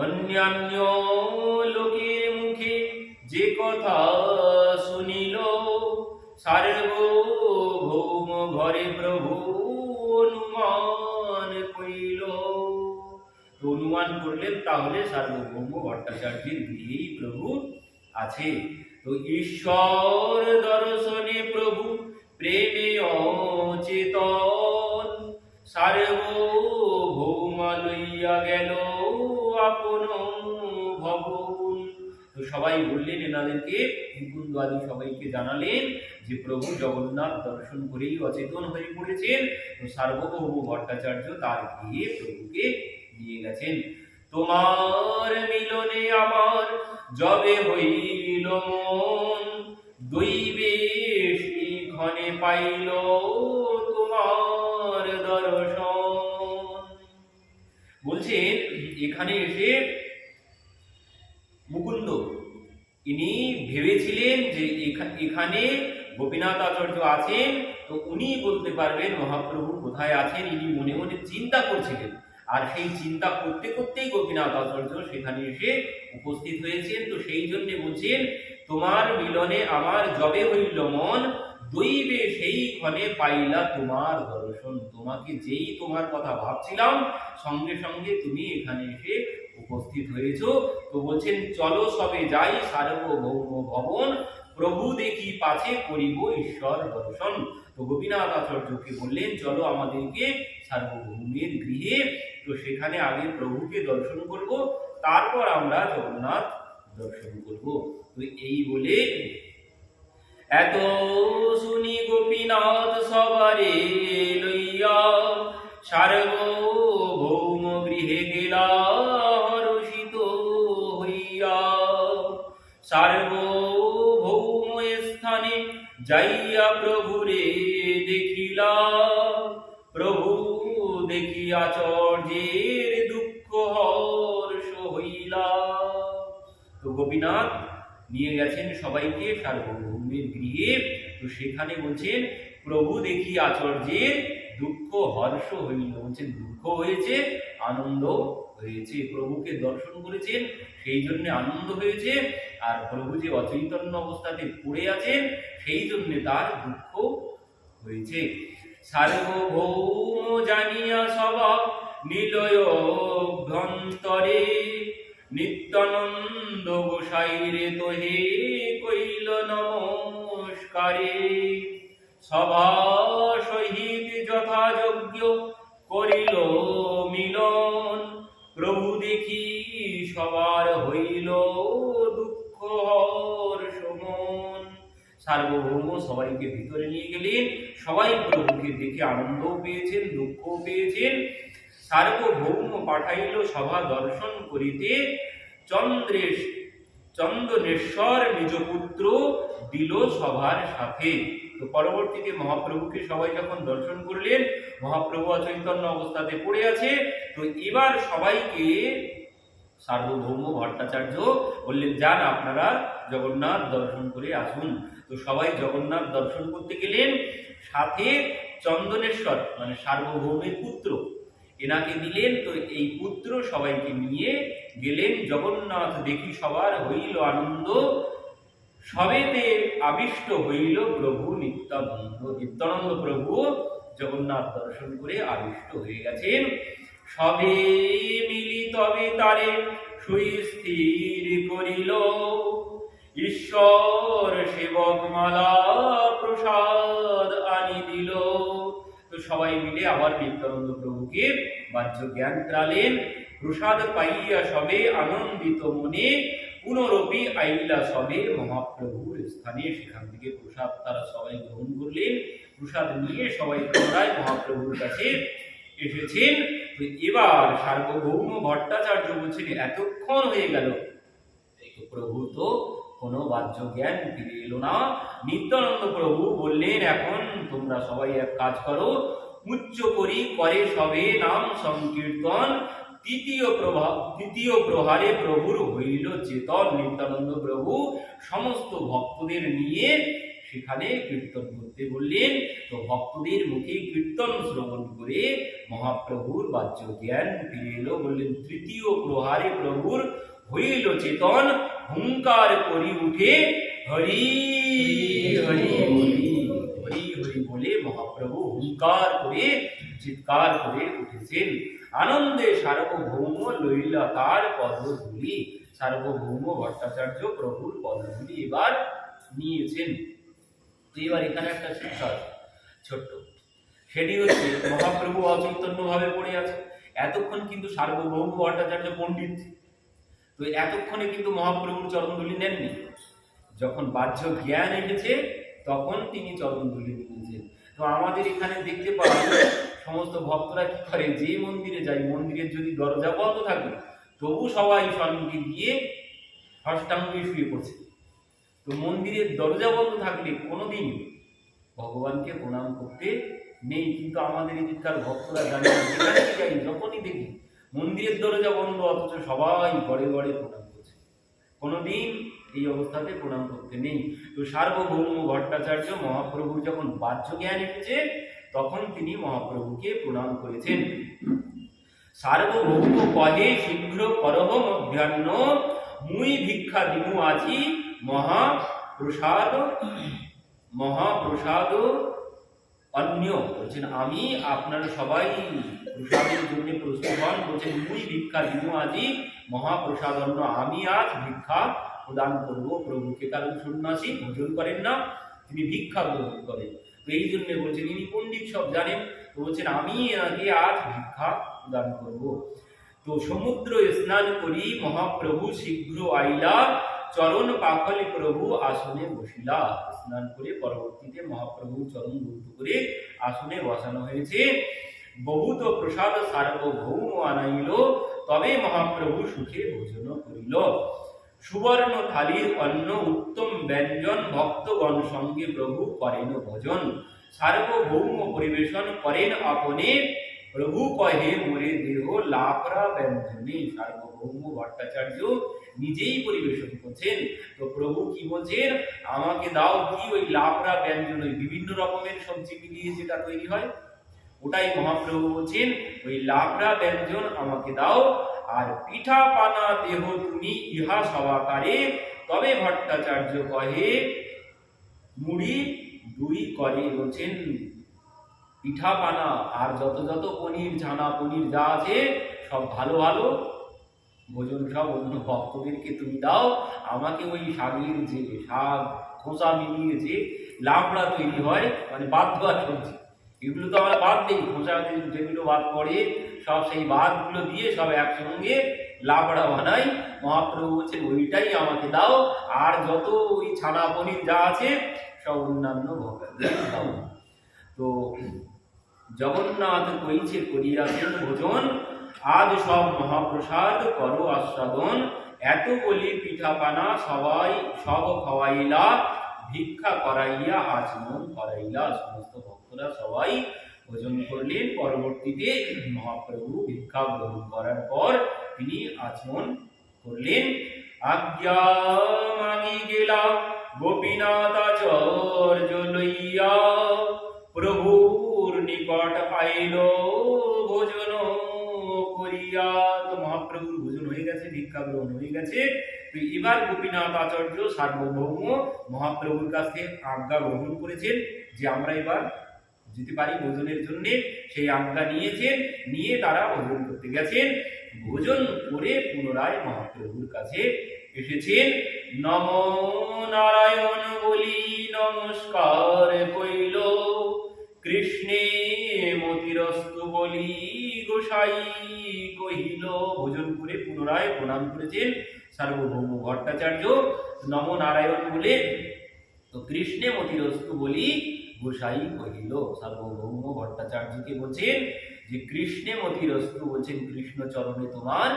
অন্যান্য লোকের মুখে যে কথা শুনিল, সার্বভৌম ঘরে প্রভু অনুমান করিল। অনুমান করলেন, তাহলে সার্বভৌম ভট্টাচার্যের গৃহেই প্রভু আছে। তো ঈশ্বর দর্শনে প্রভু প্রেমে অচেতন, সার্বভৌমা লইয়া গেল। আপন ভবন। তো সবাই বললেন, এনাদেরকে মুকুন্দ আদি সবাইকে জানালেন যে প্রভু জগন্নাথ দর্শন করেই অচেতন হয়ে পড়েছেন। তো সার্বভৌম ভট্টাচার্য তার গিয়ে প্রভুকে নিয়ে গেছেন। তোমার মিলনে আমার যবে হইল মন দৈবে ক্ষণে পাইল। বলছেন, এখানে এসে মুকুন্দ, ইনি ভেবেছিলেন যে এখা- এখানে গোপীনাথ আচার্য আছেন, তো উনি বলতে পারবেন, মহাপ্রভু কোথায় আছেন, ইনি মনে মনে চিন্তা করছিলেন। আর সেই চিন্তা করতে করতেই গোপীনাথ আচার্য সেখানে এসে উপস্থিত হয়েছেন, তো সেই জন্যে বলছেন, তোমার মিলনে আমার জবে হইল মন দৈবে সেই ক্ষণে পাইলা তোমার দর্শন। তোমাকে যেই তোমার কথা ভাবছিলাম, সঙ্গে সঙ্গে তুমি এখানে এসে উপস্থিত হয়েছো। তো বলছেন, চলো সবে যাই সার্বভৌম ভবন, প্রভু দেখি পাছে করিব ঈশ্বর দর্শন। তো গোপীনাথ আচার্যকে বললেন, চলো আমাদেরকে সার্বভৌমের গৃহে, তো সেখানে আগে প্রভুকে দর্শন করব, তারপর আমরা জগন্নাথ দর্শন করব। তো এই বলে এত শুনি গোপীনাথ সবারে লইয়া, সার্বভৌম গৃহে গেলা হরষিত হইয়া। সার্বভৌম স্থানে যাইয়া প্রভুরে দেখিলা, প্রভু দেখিয়া চর্যের দুঃখ হর্ষ হইলা। তো গোপীনাথ নিয়ে গেছেন সবাইকে সার্বভৌমের গৃহে, তো সেখানে বলছেন, প্রভু দেখি আচার্যের দুঃখ হর্ষ হইল। বলছেন, দুঃখ হয়েছে, আনন্দ হয়েছে। প্রভুকে দর্শন করেছেন, সেই জন্য আনন্দ হয়েছে। আর প্রভু যে অচৈতন্য অবস্থাতে পড়ে আছেন, সেই জন্য তার দুঃখ হয়েছে। সার্বভৌম জানিয়া সবা অভ্যন্তরে নিত্যানন্দ গোসাইরে তোহে কইল নমস্কারে সভা সহিত যথাযোগ্য করিল মিলন। প্রভু দেখি সবার হইল দুঃখ সার্বভৌম সবাইকে ভিতরে নিয়ে গেলেন। সবাই প্রভুকে দেখে আনন্দও পেয়েছেন, দুঃখও পেয়েছেন। সার্বভৌম পাঠাইল সভা দর্শন করিতে। চন্দ্রেশ চন্দনেশ্বর নিজ পুত্র দিল সভার সাথে। তো পরবর্তীতে মহাপ্রভুকে সবাই যখন দর্শন করলেন, মহাপ্রভু অচৈতন্য অবস্থাতে পড়ে আছে। তো এবার সবাইকে সার্বভৌম ভট্টাচার্য বললেন, যান আপনারা জগন্নাথ দর্শন করে আসুন। তো সবাই জগন্নাথ দর্শন করতে গেলেন। সাথে চন্দনেশ্বর মানে সার্বভৌমের পুত্র এনাকে দিলেন, তো এই পুত্র সবাইকে নিয়ে গেলেন। জগন্নাথ দেখি সবার হইল আনন্দ, সবেতে আবিষ্ট হইল প্রভু নিত্যানন্দ। নিত্যানন্দ প্রভু জগন্নাথ দর্শন করে আবিষ্ট হয়ে গেছেন। সবে মিলি তবে তারে সুস্থির করিল। ঈশ্বর সেবক মালা প্রসাদ আনি দিল। সবাই মিলে আবার নিত্যানন্দ প্রভুকে বাহ্য জ্ঞান ত্রালেন। প্রসাদ পাইয়া সবে আনন্দিত মনে পুনরপি আইলা সবে মহাপ্রভুর স্থানে। সেখান থেকে প্রসাদ তারা সবাই গ্রহণ করলেন। প্রসাদ নিয়ে সবাই পুনরায় মহাপ্রভুর কাছে এসেছেন। তো এবার সার্বভৌম ভট্টাচার্য বলছেন, এতক্ষণ হয়ে গেল। প্রভু তো কোনো বাহ্য জ্ঞান ফিরে এলো না। নিত্যানন্দ প্রভু বললেন, এখন তোমরা সবাই এক কাজ করো। উচ্চ করি, করে সবে নাম সংকীর্তন। তৃতীয় প্রভা, তৃতীয় প্রহারে প্রভুর হইল চেতন। নিত্যানন্দ প্রভু সমস্ত ভক্তদের নিয়ে সেখানে কীর্তন করতে বললেন। তো ভক্তদের মুখে কীর্তন শ্রবণ করে মহাপ্রভুর বাহ্য জ্ঞান ফিরে এলো বললেন, তৃতীয় প্রহারে প্রভুর হইল চেতন হুঙ্কার করি উঠে হরি হরি বলি। হরি হরি বলে মহাপ্রভু হুঙ্কার করে, চিৎকার করে উঠেছেন। আনন্দে সার্বভৌম লইলা তার সার্বভৌম ভট্টাচার্য প্রভুর পদধূলি এবার নিয়েছেন। এবার এখানে একটা শিক্ষা ছোট্ট। সেটি হচ্ছে, মহাপ্রভু অচৈতন্য ভাবে পড়ে আছে। এতক্ষণ কিন্তু সার্বভৌম ভট্টাচার্য পণ্ডিত। তো এতক্ষণে কিন্তু মহাপ্রভুর চরণধুলি নেননি। যখন বাহ্য জ্ঞান এসেছে, তখন তিনি চরণধুলি নিয়েছেন। তো আমাদের এখানে দেখতে পাওয়া সমস্ত ভক্তরা কি করে? যে মন্দিরে যায়, মন্দিরের যদি দরজা বন্ধ থাকে, তবু সবাই সম্মুখে গিয়ে অষ্টাঙ্গে শুয়ে পড়ছে। তো মন্দিরের দরজা বন্ধ থাকলে কোনোদিন ভগবানকে প্রণাম করতে নেই। কিন্তু আমাদের এদিককার ভক্তরা জানে যখনই দেখি মন্দিরের দরজা বন্ধ, অথচ সবাই ঘরে গড়ে প্রণাম করছে। কোনোদিন এই অবস্থাতে প্রণাম করতে নেই। তো সার্বভৌম ভট্টাচার্য মহাপ্রভুর যখন বাহ্য জ্ঞান এসেছে, তখন তিনি মহাপ্রভুকে প্রণাম করেছেন। সার্বভৌম কহে, শীঘ্র করহ মধ্যাহ্ন মুই ভিক্ষা দিমু আছি মহাপ্রসাদ মহাপ্রসাদ অন্য বলছেন, আমি আপনারা সবাই প্রসাদের বলছেন মুই ভিক্ষা দিমু আজি মহাপ্রসাদ অন্য আমি আজ ভিক্ষা প্রদান করব। প্রভুকে কারণ সন্ন্যাসী, ভোজন করেন না, তিনি ভিক্ষা গ্রহণ করেন। তো এই জন্য বলছেন, ইনি পণ্ডিত সব জানেন। তো বলছেন, আমি আগে আজ ভিক্ষা প্রদান করব। তো সমুদ্র স্নান করি, মহাপ্রভু শীঘ্র আইলা, চরণ পাখলি প্রভু আসনে বসিলা। স্নান করে পরবর্তীতে মহাপ্রভু চরণ মুক্ত করে আসনে বসানো হয়েছে। বহুত প্রসাদ সার্বভৌম আনাইল তবে মহাপ্রভু সুখে ভোজন করিল। সুবর্ণ থালির অন্ন উত্তম ব্যঞ্জন, ভক্তগণ সঙ্গে প্রভু করেন ভোজন। সার্বভৌম পরিবেশন করেন আপনে, প্রভু কহে, মোরে দেহ লাফরা ব্যঞ্জনে সার্বভৌম ভট্টাচার্য নিজেই পরিবেশন করছেন। তো প্রভু কি বলছেন, আমাকে দাও, কি ওই লাফরা ব্যঞ্জন, ওই বিভিন্ন রকমের সবজি মিলিয়ে যেটা তৈরি হয়? ওটাই মহাপ্রভু বলছেন, ওই লাফরা ব্যঞ্জন আমাকে দাও, আর পিঠা পানা দেহ তুমি ইহা সবাকারে, তবে ভট্টাচার্য কহে, মুড়ি দুই করে বলছেন পিঠা পানা আর যত যত পনির, ছানা পনির যা আছে, সব ভালো ভালো, ভোজন সব অন্য ভক্তদেরকে তুমি দাও। আমাকে ওই শাকের যে শাক, খোসা মিলিয়ে যে লাবড়া তৈরি হয় মানে বাদ দেওয়া সবজি এগুলো তো আমরা বাদ দিই। খোসা যেগুলো বাদ পড়ে, সব সেই বাদগুলো দিয়ে সব একসঙ্গে লাবড়া বানাই। মহাপ্রভু বলছেন, ওইটাই আমাকে দাও। আর যত ওই ছানা পনির যা আছে, সব অন্যান্য দাও। তো জগন্নাথ কইছে করিয়াছেন ভোজন। আজ সব মহাপ্রসাদ, করো আস্বাদন। এত বলি পিঠা পানা সবাই সব খাওয়াইলা। ভিক্ষা করাইয়া আচমন করাইলা, সমস্ত ভক্তরা সবাই ভোজন করলেন। পরবর্তীতে মহাপ্রভু ভিক্ষা গ্রহণ করার পর তিনি আচমন করলেন। আজ্ঞা মাগি লইয়া, প্রভুর নিকট আইল ভোজন করিয়া। তো মহাপ্রভুর ভোজন হয়ে গেছে, ভিক্ষা গ্রহণ হয়ে গেছে। এবার গোপীনাথ আচার্য সার্বভৌম মহাপ্রভুর কাছ থেকে আজ্ঞা গ্রহণ করেছেন যে আমরা এবার যেতে পারি ভোজনের জন্য। সেই আমটা নিয়েছেন, নিয়ে তারা ভোজন করতে গেছেন। ভোজন করে পুনরায় মহাপ্রভুর কাছে এসেছেন। নম নারায়ণ বলি নমস্কার কইল কৃষ্ণে মতিরস্তু বলি গোসাই কহিল। ভোজন করে পুনরায় প্রণাম করেছেন সার্বভৌম ভট্টাচার্য। নম নারায়ণ বলে, তো কৃষ্ণে মতিরস্তু বলি গোসাই কহিল, সার্বভৌম ভট্টাচার্যকে বলছেন যে কৃষ্ণে মতিরস্তু, বলছেন কৃষ্ণ চরণে তোমার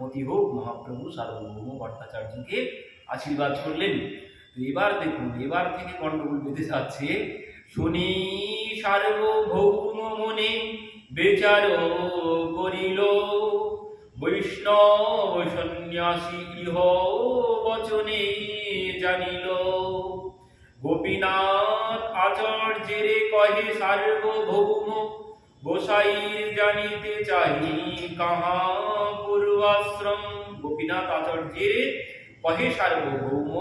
মতি হোক, মহাপ্রভু সার্বভৌম ভট্টাচার্যকে আশীর্বাদ করলেন। তো এবার দেখুন, এবার থেকে গন্ডগোল বেঁধে যাচ্ছে। শুনি সার্বভৌম মনে বেচার করিল, বৈষ্ণব সন্ন্যাসী ইহ বচনে জানিল, গোপীনাথ আচার্যের কহে, সার্বভৌম গোসাইর জানিতে চাহি কাহা পূর্বাশ্রম? গোপীনাথ আচার্যের কহে, সার্বভৌম,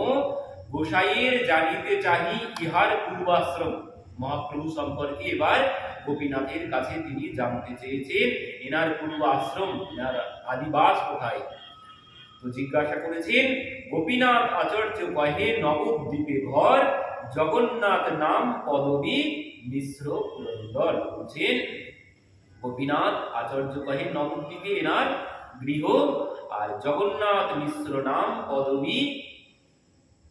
গোসাইয়ের জানিতে চাহি ইহার পূর্বাশ্রম। মহাপ্রভু সম্পর্কে এবার গোপীনাথের কাছে তিনি জানতে চেয়েছেন, এনার পূর্ব আশ্রম এনার আদিবাস কোথায়? তো জিজ্ঞাসা করেছেন, গোপীনাথ আচার্য কহে, নবদ্বীপে ঘর জগন্নাথ নাম পদবী মিশ্র পুরন্দর বলছেন গোপীনাথ আচার্য কহে নবদ্বীপে এনার গৃহ। আর জগন্নাথ মিশ্র নাম পদবী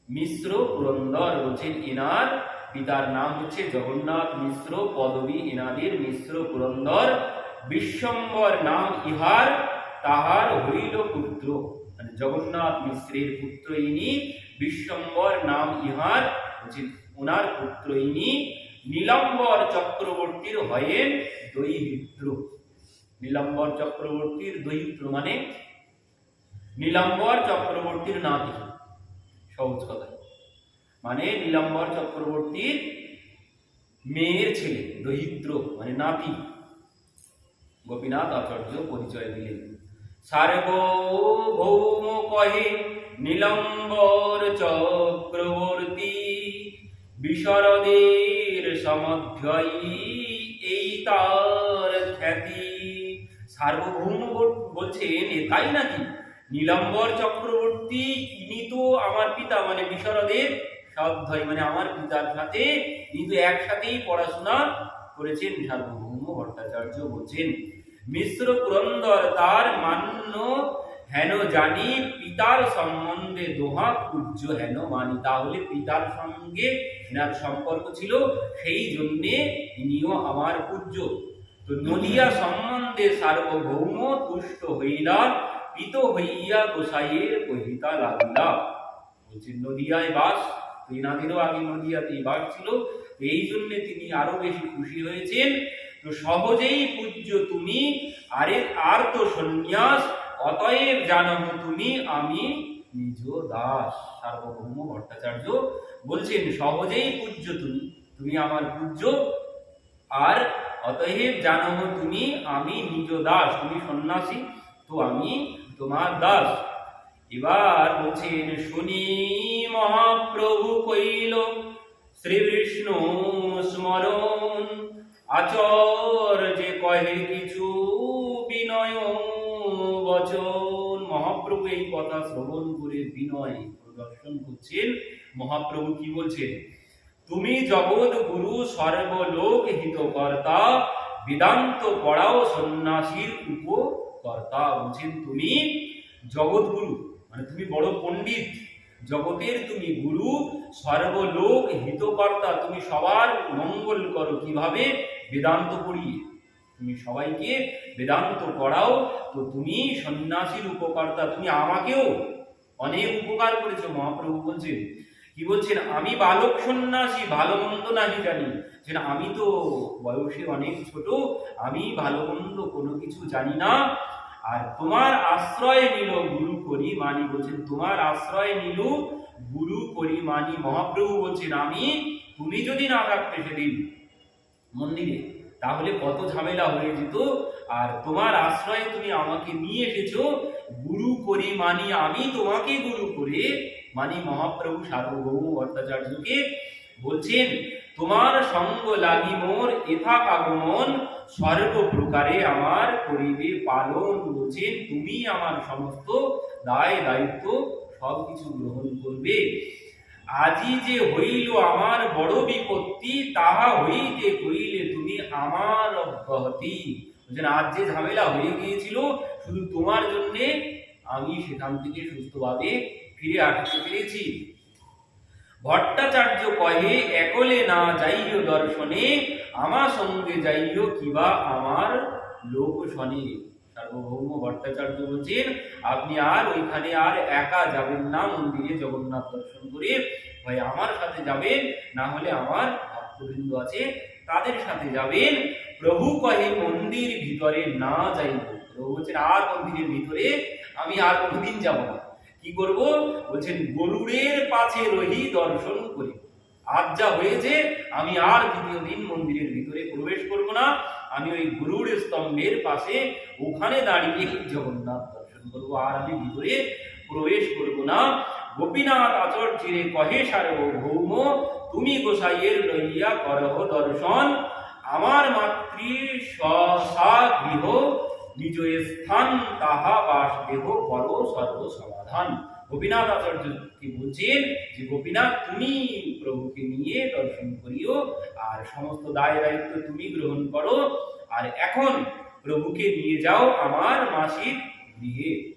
মিশ্র পুরন্দর। বলছেন এনার পিতার নাম হচ্ছে জগন্নাথ মিশ্র পদবী। এনাদের মিশ্র পুরন্দর। বিশ্বম্বর নাম ইহার, তাহার হইল পুত্র। মানে জগন্নাথ মিশ্রের পুত্র ইনি, বিশ্বম্বর নাম ইহার বলছেন ওনার পুত্র ইনি নীলাম্বর চক্রবর্তীর হয়েন দৈহিত্র নীলাম্বর চক্রবর্তীর দৈহিত্র মানে নীলাম্বর চক্রবর্তীর নাতি। সহজ কথা। মানে নীলাম্বর চক্রবর্তীর মেয়ের ছেলে দহিদ্র মানে নাতি। গোপীনাথ আচার্য পরিচয় দিলেন। সার্বভৌম কহে, নীলম্বর চক্রবর্তী। বিশরদের এই তার খ্যাতি। সার্বভৌম বলছেন তাই নাকি? নীলম্বর চক্রবর্তী, ইনি তো আমার পিতা মানে বিশরদের সাধ্যায়ী মানে আমার পিতার সাথে কিন্তু একসাথেই পড়াশোনা করেছেন। সার্বভৌম ভট্টাচার্য বলছেন, মিশ্র পুরন্দর তার মান্য হেন জানি পিতার সম্বন্ধে দোহা পূজ্য হেন মানি তাহলে পিতার সঙ্গে এনার সম্পর্ক ছিল, সেই জন্যে ইনিও আমার পূজ্য। তো নদিয়া সম্বন্ধে সার্বভৌম তুষ্ট হইলা পিত হইয়া গোসাইয়ের কহিতা লাগিলা বলছেন নদিয়ায় বাস? এনাদেরও আগে নদিয়াতেই বাস ছিল। এই জন্য তিনি আরও বেশি খুশি হয়েছেন। তো সহজেই পূজ্য তুমি, আরে আর তো সন্ন্যাস অতএব জানহ তুমি, আমি নিজ দাস, সার্বভৌম ভট্টাচার্য বলছেন, সহজেই পূজ্য তুমি তুমি আমার পূজ্য। আর অতএব জানহ তুমি, আমি নিজ দাস, তুমি সন্ন্যাসী, তো আমি তোমার দাস। এবার বলছেন, শুনি মহাপ্রভু কইল শ্রী বিষ্ণু স্মরণ আচর কথা শ্রবণ করে বিনয় প্রদর্শন করছেন। মহাপ্রভু কি বলছেন? তুমি জগৎ গুরু সর্বলোক হিতকর্তা, বেদান্ত পড়াও সন্ন্যাসীর উপকর্তা বলছেন তুমি। জগৎগুরু মানে তুমি বড় পণ্ডিত, জগতের তুমি গুরু, সর্বলোক হিতকর্তা, তুমি সবার মঙ্গল করো কীভাবে? বেদান্ত পড়িয়ে। তুমি সবাইকে বেদান্ত করাও তো তুমি সন্ন্যাসীর উপকর্তা, তুমি আমাকেও অনেক উপকার করেছ, মহাপ্রভু বলছেন। কি বলছেন? আমি বালক সন্ন্যাসী, ভালো মন্দ নাহি জানি। যে আমি তো বয়সে অনেক ছোট, আমি ভালো মন্দ কোনো কিছু জানি না। আর তোমার আশ্রয় নিল গুরু করি মানি বলছেন, তোমার আশ্রয় নিল গুরু করি মানি মহাপ্রভু বলছেন, আমি, তুমি যদি না থাকতে সেদিন মন্দিরে তাহলে কত ঝামেলা হয়ে যেত? আর তোমার আশ্রয়ে তুমি আমাকে নিয়ে এসেছ। গুরু করি মানি আমি তোমাকে গুরু করে। মানি মহাপ্রভু সার্বভৌম ভট্টাচার্যকে বলছেন, তোমার সঙ্গ লাগি মোর এথাক আগমন সর্ব প্রকারে আমার করিবে পালন। বলছেন, তুমি আমার সমস্ত দায় দায়িত্ব সব কিছু গ্রহণ করবে। আজি যে হইল আমার বড় বিপত্তি, তাহা হইতে হইলে তুমি আমার অব্যাহতি। বলছেন আজ যে ঝামেলা হয়ে গিয়েছিল, শুধু তোমার জন্যে আমি সেখান থেকে সুস্থভাবে ফিরে আসতে পেরেছি। ভট্টাচার্য কহে, একলে না যাইও দর্শনে, আমার সঙ্গে যাইও কিবা আমার লোক শনে সার্বভৌম ভট্টাচার্য বলছেন, আপনি আর ওইখানে আর একা যাবেন না, মন্দিরে জগন্নাথ দর্শন করে। হয় আমার সাথে যাবেন, না হলে আমার ভক্তবৃন্দ আছে, তাদের সাথে যাবেন। প্রভু কহে, মন্দির ভিতরে না যাইব। প্রভু বলছেন, আর মন্দিরের ভিতরে? আমি আর কোনোদিন যাব না। কি করব? বলছেন, গরুড়ের পাছে রহি দর্শন করি। আজ যা হয়েছে, আমি আর দ্বিতীয় দিন মন্দিরের ভিতরে প্রবেশ করব না। আমি ওই গুরুর স্তম্ভের পাশে ওখানে দাঁড়িয়ে জগন্নাথ দর্শন করব। আর আমি ভিতরে প্রবেশ করব না। গোপীনাথ আচার্যের কহে সার্বভৌম তুমি গোসাইয়ের লইয়া করহ দর্শন। আমার মাতৃ গৃহ নিজ স্থান তাহা বাস দেহ কর সর্ব সমাধান গোপীনাথ আচার্যকে বলছেন যে, গোপীনাথ, তুমি প্রভুকে নিয়ে দর্শন করিও, আর সমস্ত দায় দায়িত্ব তুমি গ্রহণ করো, আর এখন প্রভুকে নিয়ে যাও আমার মাসির গৃহে।